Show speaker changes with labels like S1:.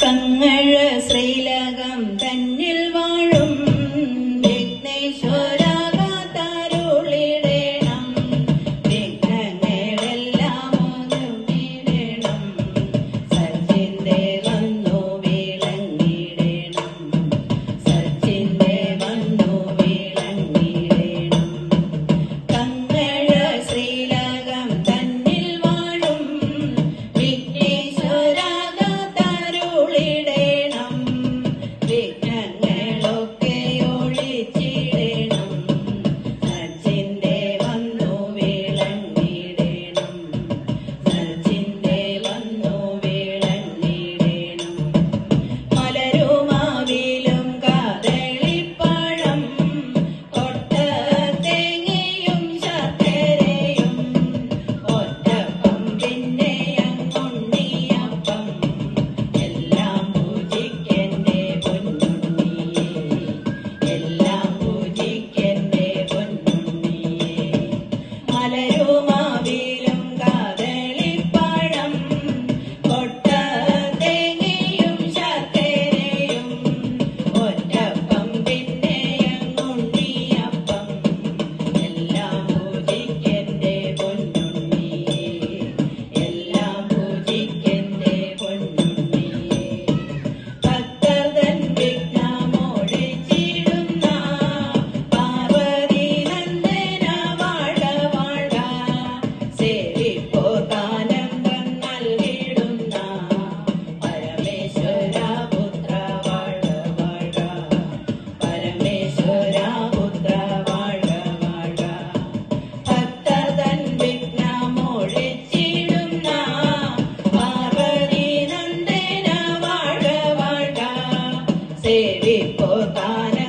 S1: കങ്ങഴ ശ്രീലകം തന്നിൽ വാഴും ಸೇರಿಕೋತಾನೆ